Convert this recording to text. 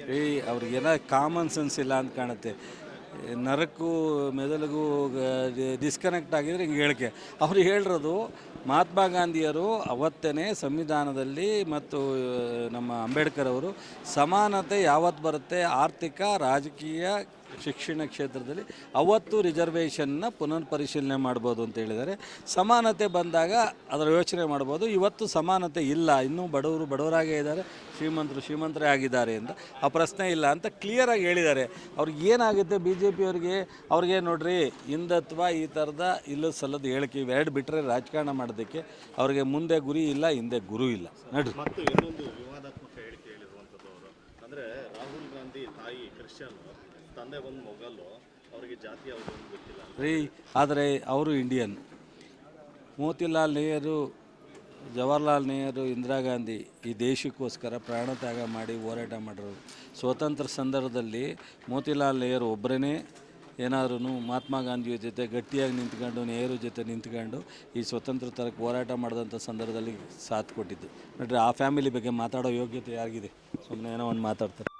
ಏ ಅವ್ರಿಗೇನೋ common sense ಇಲ್ಲ ಅಂತ ಕಾಣುತ್ತೆ. ನರಕ್ಕೂ ಮೆದುಳಿಗೂ ಡಿಸ್ಕನೆಕ್ಟ್ ಆಗಿದ್ರೆ ಹಿಂಗೆ ಹೇಳಿಕೆ. ಅವ್ರು ಹೇಳಿರೋದು, ಮಹಾತ್ಮ ಗಾಂಧಿಯರು ಅವತ್ತೇ ಸಂವಿಧಾನದಲ್ಲಿ ಮತ್ತು ನಮ್ಮ ಅಂಬೇಡ್ಕರ್ ಅವರು ಸಮಾನತೆ ಯಾವತ್ತು ಬರುತ್ತೆ? ಆರ್ಥಿಕ, ರಾಜಕೀಯ ಶಿಕ್ಷಣ ಕ್ಷೇತ್ರದಲ್ಲಿ ಅವತ್ತು ರಿಸರ್ವೇಷನ್ನ ಪುನರ್ ಪರಿಶೀಲನೆ ಮಾಡ್ಬೋದು ಅಂತ ಹೇಳಿದ್ದಾರೆ. ಸಮಾನತೆ ಬಂದಾಗ ಅದರ ಯೋಚನೆ ಮಾಡ್ಬೋದು. ಇವತ್ತು ಸಮಾನತೆ ಇಲ್ಲ. ಇನ್ನೂ ಬಡವರು ಬಡವರಾಗೇ ಇದ್ದಾರೆ. ಶ್ರೀಮಂತರು ಶ್ರೀಮಂತರೇ ಆಗಿದ್ದಾರೆ ಅಂತ ಆ ಪ್ರಶ್ನೆ ಇಲ್ಲ ಅಂತ ಕ್ಲಿಯರಾಗಿ ಹೇಳಿದ್ದಾರೆ. ಅವ್ರಿಗೆ ಏನಾಗುತ್ತೆ? ಬಿ ಜೆ ಪಿಯವ್ರಿಗೆ ಅವ್ರಿಗೆ ನೋಡ್ರಿ, ಹಿಂದತ್ವ ಈ ಥರದ ಇಲ್ಲ ಸಲ್ಲದ ಹೇಳಿಕೆ ಇವೆರಡು ಬಿಟ್ಟರೆ ರಾಜಕಾರಣ ಮಾಡೋದಕ್ಕೆ ಅವ್ರಿಗೆ ಮುಂದೆ ಗುರಿ ಇಲ್ಲ, ಹಿಂದೆ ಗುರು ಇಲ್ಲ. ನೋಡ್ರಿ. ಮತ್ತು ಇನ್ನೊಂದು ವಿವಾದಾತ್ಮಕ ಹೇಳಿಕೆ ಹೇಳಿರುವಂಥದ್ದು ಅಂದರೆ ರಾಹುಲ್ ಗಾಂಧಿ ತಾಯಿ ಕ್ರಿಶ್ಚಿಯನ್ ತಂದೆ ಮೊಘಲು, ಅವರಿಗೆ ಜಾತಿ ರೀ, ಆದರೆ ಅವರು ಇಂಡಿಯನ್ ಮೋತಿಲಾಲ್ ನೆಹರು, ಜವಾಹರ್ಲಾಲ್ ನೆಹರು, ಇಂದಿರಾ ಗಾಂಧಿ ಈ ದೇಶಕ್ಕೋಸ್ಕರ ಪ್ರಾಣ ತ್ಯಾಗ ಮಾಡಿ ಹೋರಾಟ ಮಾಡಿರೋರು ಸ್ವಾತಂತ್ರ್ಯ ಸಂದರ್ಭದಲ್ಲಿ ಮೋತಿಲಾಲ್ ನೆಹರು ಒಬ್ಬರೇ ಏನಾದ್ರೂ ಮಹಾತ್ಮ ಗಾಂಧಿಯ ಜೊತೆ ಗಟ್ಟಿಯಾಗಿ ನಿಂತ್ಕೊಂಡು, ನೆಹರು ಜೊತೆ ನಿಂತ್ಕೊಂಡು ಈ ಸ್ವತಂತ್ರ ತರಕ್ಕೆ ಹೋರಾಟ ಮಾಡಿದಂಥ ಸಂದರ್ಭದಲ್ಲಿ ಸಾಥ್ ಕೊಟ್ಟಿದ್ದು. ನೋಡ್ರಿ, ಆ ಫ್ಯಾಮಿಲಿ ಬಗ್ಗೆ ಮಾತಾಡೋ ಯೋಗ್ಯತೆ ಯಾರಿಗಿದೆ? ಸುಮ್ಮನೆ ಏನೋ ಒಂದು ಮಾತಾಡ್ತಾರೆ.